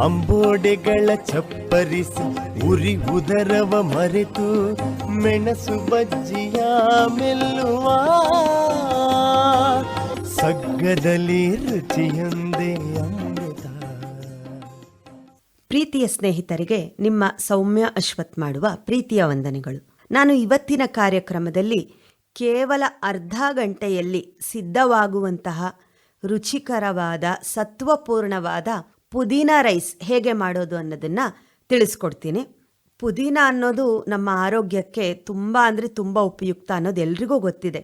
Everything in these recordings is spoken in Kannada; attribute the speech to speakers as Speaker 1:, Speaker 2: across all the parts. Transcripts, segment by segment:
Speaker 1: ಅಂಬೋಡೆಗಳ ಚಪ್ಪರಿಸಿ ಉರಿ ಉದರವ ಮರೆತು ಮೆಣಸು ಬಜ್ಜಿಯ ಮೆಲ್ಲುವ. ಸಗ್ಗದಲ್ಲಿ ರುಚಿಯೊಂದೇ
Speaker 2: ಪ್ರೀತಿಯ ಸ್ನೇಹಿತರಿಗೆ ನಿಮ್ಮ ಸೌಮ್ಯ ಅಶ್ವತ್ ಮಾಡುವ ಪ್ರೀತಿಯ ವಂದನೆಗಳು. ನಾನು ಇವತ್ತಿನ ಕಾರ್ಯಕ್ರಮದಲ್ಲಿ ಕೇವಲ ಅರ್ಧ ಗಂಟೆಯಲ್ಲಿ ಸಿದ್ಧವಾಗುವಂತಹ ರುಚಿಕರವಾದ ಸತ್ವಪೂರ್ಣವಾದ ಪುದೀನ ರೈಸ್ ಹೇಗೆ ಮಾಡೋದು ಅನ್ನೋದನ್ನು ತಿಳಿಸ್ಕೊಡ್ತೀನಿ. ಪುದೀನ ಅನ್ನೋದು ನಮ್ಮ ಆರೋಗ್ಯಕ್ಕೆ ತುಂಬ ಅಂದರೆ ತುಂಬ ಉಪಯುಕ್ತ ಅನ್ನೋದು ಎಲ್ರಿಗೂ ಗೊತ್ತಿದೆ.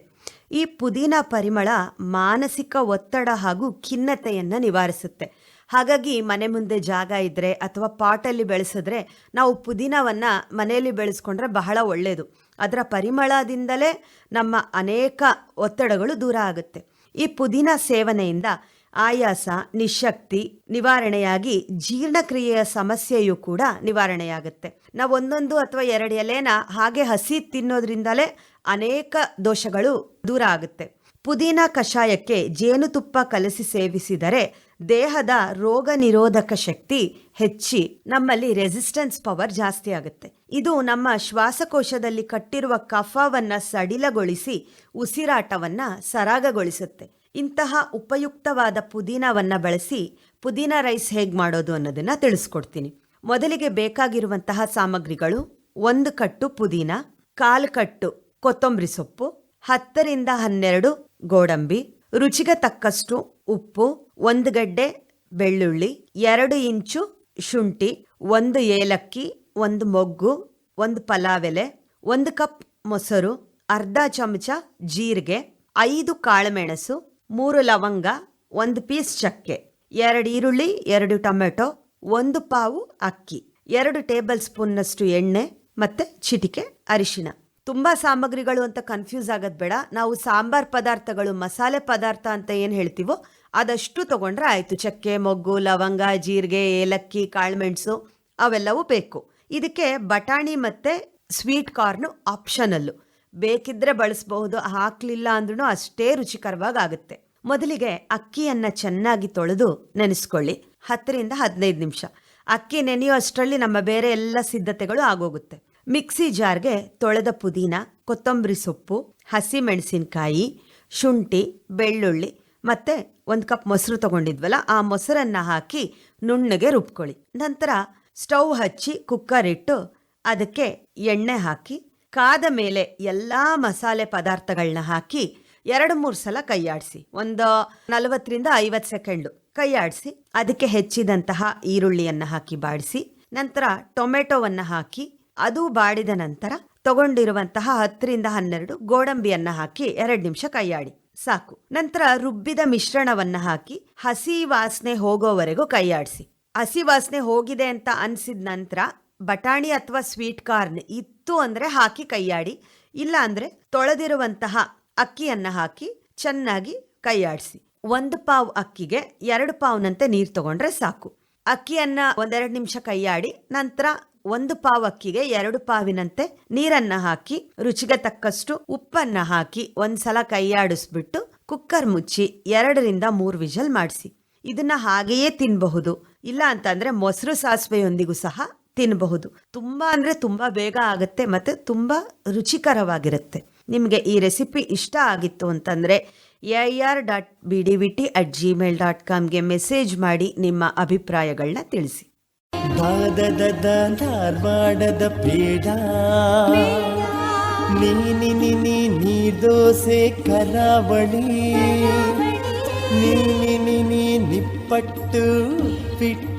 Speaker 2: ಈ ಪುದೀನ ಪರಿಮಳ ಮಾನಸಿಕ ಒತ್ತಡ ಹಾಗೂ ಖಿನ್ನತೆಯನ್ನು ನಿವಾರಿಸುತ್ತೆ. ಹಾಗಾಗಿ ಮನೆ ಮುಂದೆ ಜಾಗ ಇದ್ದರೆ ಅಥವಾ ಪಾಟಲ್ಲಿ ಬೆಳೆಸಿದ್ರೆ ನಾವು ಪುದೀನವನ್ನು ಮನೆಯಲ್ಲಿ ಬೆಳೆಸ್ಕೊಂಡ್ರೆ ಬಹಳ ಒಳ್ಳೆಯದು ಅದರ ಪರಿಮಳದಿಂದಲೇ ನಮ್ಮ ಅನೇಕ ಒತ್ತಡಗಳು ದೂರ ಆಗುತ್ತೆ. ಈ ಪುದೀನ ಸೇವನೆಯಿಂದ ಆಯಾಸ, ನಿಶಕ್ತಿ, ನಿವಾರಣೆಯಾಗಿ ಜೀರ್ಣಕ್ರಿಯೆಯ ಸಮಸ್ಯೆಯೂ ಕೂಡ ನಿವಾರಣೆಯಾಗುತ್ತೆ. ನಾವು ಒಂದೊಂದು ಅಥವಾ ಎರಡು ಎಲೆನ ಹಾಗೆ ಹಸಿ ತಿನ್ನೋದ್ರಿಂದಲೇ ಅನೇಕ ದೋಷಗಳು ದೂರ ಆಗುತ್ತೆ. ಪುದೀನ ಕಷಾಯಕ್ಕೆ ಜೇನುತುಪ್ಪ ಕಲಸಿ ಸೇವಿಸಿದರೆ ದೇಹದ ರೋಗ ನಿರೋಧಕ ಶಕ್ತಿ ಹೆಚ್ಚಿ ನಮ್ಮಲ್ಲಿ ರೆಸಿಸ್ಟೆನ್ಸ್ ಪವರ್ ಜಾಸ್ತಿ ಆಗುತ್ತೆ. ಇದು ನಮ್ಮ ಶ್ವಾಸಕೋಶದಲ್ಲಿ ಕಟ್ಟಿರುವ ಕಫವನ್ನು ಸಡಿಲಗೊಳಿಸಿ ಉಸಿರಾಟವನ್ನು ಸರಾಗಗೊಳಿಸುತ್ತೆ. ಇಂತಹ ಉಪಯುಕ್ತವಾದ ಪುದೀನವನ್ನು ಬಳಸಿ ಪುದೀನ ರೈಸ್ ಹೇಗೆ ಮಾಡೋದು ಅನ್ನೋದನ್ನು ತಿಳಿಸ್ಕೊಡ್ತೀನಿ. ಮೊದಲಿಗೆ ಬೇಕಾಗಿರುವಂತಹ ಸಾಮಗ್ರಿಗಳು ಒಂದು ಕಟ್ಟು ಪುದೀನ, ಕಾಲು ಕಟ್ಟು ಕೊತ್ತಂಬರಿ ಸೊಪ್ಪು, ಹತ್ತರಿಂದ ಹನ್ನೆರಡು ಗೋಡಂಬಿ, ರುಚಿಗೆ ತಕ್ಕಷ್ಟು ಉಪ್ಪು, ಒಂದು ಗಡ್ಡೆ ಬೆಳ್ಳುಳ್ಳಿ, ಎರಡು ಇಂಚು ಶುಂಠಿ, ಒಂದು ಏಲಕ್ಕಿ, ಒಂದು ಮೊಗ್ಗು, ಒಂದು ಪಲಾವೆಲೆ, ಒಂದು ಕಪ್ ಮೊಸರು, ಅರ್ಧ ಚಮಚ ಜೀರಿಗೆ, ಐದು ಕಾಳುಮೆಣಸು ಮೂರು ಲವಂಗ, ಒಂದು ಪೀಸ್ ಚಕ್ಕೆ, ಎರಡು ಈರುಳ್ಳಿ, ಎರಡು ಟೊಮೆಟೊ, ಒಂದು ಪಾವು ಅಕ್ಕಿ, ಎರಡು ಟೇಬಲ್ ಸ್ಪೂನ್ನಷ್ಟು ಎಣ್ಣೆ ಮತ್ತೆ ಚಿಟಿಕೆ ಅರಿಶಿನ ತುಂಬಾ ಸಾಮಗ್ರಿಗಳು ಅಂತ ಕನ್ಫ್ಯೂಸ್ ಆಗೋದು ಬೇಡ. ನಾವು ಸಾಂಬಾರ್ ಪದಾರ್ಥಗಳು, ಮಸಾಲೆ ಪದಾರ್ಥ ಅಂತ ಏನು ಹೇಳ್ತೀವೋ ಅದಷ್ಟು ತಗೊಂಡ್ರೆ ಆಯ್ತು. ಚಕ್ಕೆ, ಮೊಗ್ಗು, ಲವಂಗ, ಜೀರಿಗೆ, ಏಲಕ್ಕಿ, ಕಾಳುಮೆಣಸು ಅವೆಲ್ಲವೂ ಬೇಕು. ಇದಕ್ಕೆ ಬಟಾಣಿ ಮತ್ತೆ ಸ್ವೀಟ್ ಕಾರ್ನ್ ಆಪ್ಷನಲ್ಲು. ಬೇಕಿದ್ರೆ ಬಳಸಬಹುದು. ಹಾಕ್ಲಿಲ್ಲ ಅಂದ್ರೂ ಅಷ್ಟೇ ರುಚಿಕರವಾಗಿ ಆಗುತ್ತೆ ಮೊದಲಿಗೆ ಅಕ್ಕಿಯನ್ನ ಚೆನ್ನಾಗಿ ತೊಳೆದು ನೆನೆಸ್ಕೊಳ್ಳಿ. ಹತ್ತರಿಂದ ಹದಿನೈದು ನಿಮಿಷ. ಅಕ್ಕಿ ನೆನೆಯೋ ಅಷ್ಟರಲ್ಲಿ ನಮ್ಮ ಬೇರೆ ಎಲ್ಲ ಸಿದ್ಧತೆಗಳು ಆಗೋಗುತ್ತೆ. ಮಿಕ್ಸಿ ಜಾರ್ಗೆ ತೊಳೆದ ಪುದೀನ, ಕೊತ್ತಂಬರಿ ಸೊಪ್ಪು ಹಸಿ ಮೆಣಸಿನಕಾಯಿ ಶುಂಠಿ, ಬೆಳ್ಳುಳ್ಳಿ ಮತ್ತೆ ಒಂದು ಕಪ್ ಮೊಸರು ತಗೊಂಡಿದ್ವಲ್ಲ, ಆ ಮೊಸರನ್ನ ಹಾಕಿ ನುಣ್ಣಗೆ ರುಬ್ಕೊಳ್ಳಿ. ನಂತರ ಸ್ಟವ್ ಹಚ್ಚಿ ಕುಕ್ಕರ್ ಇಟ್ಟು ಅದಕ್ಕೆ ಎಣ್ಣೆ ಹಾಕಿ ಕಾದ ಮೇಲೆ ಎಲ್ಲ ಮಸಾಲೆ ಪದಾರ್ಥಗಳನ್ನ ಹಾಕಿ ಎರಡು ಮೂರು ಸಲ ಕೈಯಾಡಿಸಿ. ಒಂದು ನಲವತ್ತರಿಂದ ಐವತ್ತು ಸೆಕೆಂಡು ಕೈಯಾಡಿಸಿ. ಅದಕ್ಕೆ ಹೆಚ್ಚಿದಂತಹ ಈರುಳ್ಳಿಯನ್ನು ಹಾಕಿ ಬಾಡಿಸಿ. ನಂತರ ಟೊಮೆಟೊವನ್ನು ಹಾಕಿ. ಅದು ಬಾಡಿದ ನಂತರ ತಗೊಂಡಿರುವಂತಹ ಹತ್ತರಿಂದ ಹನ್ನೆರಡು ಗೋಡಂಬಿಯನ್ನು ಹಾಕಿ ಎರಡು ನಿಮಿಷ ಕೈಯಾಡಿ. ಸಾಕು. ನಂತರ ರುಬ್ಬಿದ ಮಿಶ್ರಣವನ್ನ ಹಾಕಿ ಹಸಿ ವಾಸನೆ ಹೋಗೋವರೆಗೂ ಕೈಯಾಡಿಸಿ. ಹಸಿ ವಾಸನೆ ಹೋಗಿದೆ ಅಂತ ಅನ್ಸಿದ ನಂತರ ಬಟಾಣಿ ಅಥವಾ ಸ್ವೀಟ್ ಕಾರ್ನ್ ಇತ್ತು ಅಂದರೆ ಹಾಕಿ ಕೈಯಾಡಿ, ಇಲ್ಲ ಅಂದರೆ ತೊಳೆದಿರುವಂತಹ ಅಕ್ಕಿಯನ್ನು ಹಾಕಿ ಚೆನ್ನಾಗಿ ಕೈಯಾಡಿಸಿ. ಒಂದು ಪಾವ್ ಅಕ್ಕಿಗೆ ಎರಡು ಪಾವ್ನಂತೆ ನೀರು ತಗೊಂಡ್ರೆ ಸಾಕು. ಅಕ್ಕಿಯನ್ನು ಒಂದೆರಡು ನಿಮಿಷ ಕೈಯಾಡಿ, ನಂತರ ಒಂದು ಪಾವ್ ಅಕ್ಕಿಗೆ ಎರಡು ಪಾವಿನಂತೆ ನೀರನ್ನು ಹಾಕಿ, ರುಚಿಗೆ ತಕ್ಕಷ್ಟು ಉಪ್ಪನ್ನು ಹಾಕಿ ಒಂದ್ಸಲ ಕೈಯಾಡಿಸ್ಬಿಟ್ಟು ಕುಕ್ಕರ್ ಮುಚ್ಚಿ ಎರಡರಿಂದ ಮೂರು ವಿಜಲ್ ಮಾಡಿಸಿ. ಇದನ್ನ ಹಾಗೆಯೇ ತಿನ್ನಬಹುದು ಇಲ್ಲ ಅಂತಂದ್ರೆ ಮೊಸರು ಸಾಸಿವೆಯೊಂದಿಗೂ ಸಹ ತಿನ್ನಬಹುದು ತುಂಬ ಅಂದ್ರೆ ತುಂಬ ಬೇಗ ಆಗುತ್ತೆ ಮತ್ತೆ ತುಂಬ ರುಚಿಕರವಾಗಿರುತ್ತೆ. ನಿಮಗೆ ಈ ರೆಸಿಪಿ ಇಷ್ಟ ಆಗಿತ್ತು ಅಂತಂದ್ರೆ A R dot B D V T at Gmail dot ಕಾಮ್ಗೆ message ಮಾಡಿ ನಿಮ್ಮ ಅಭಿಪ್ರಾಯಗಳನ್ನ ತಿಳಿಸಿ.
Speaker 1: ಧಾರವಾಡದ ನೀ ದೋಸೆ ಕರಾವಳಿ. ನಿಪ್ಪಟ್ಟು ಪಿಟ್ಟು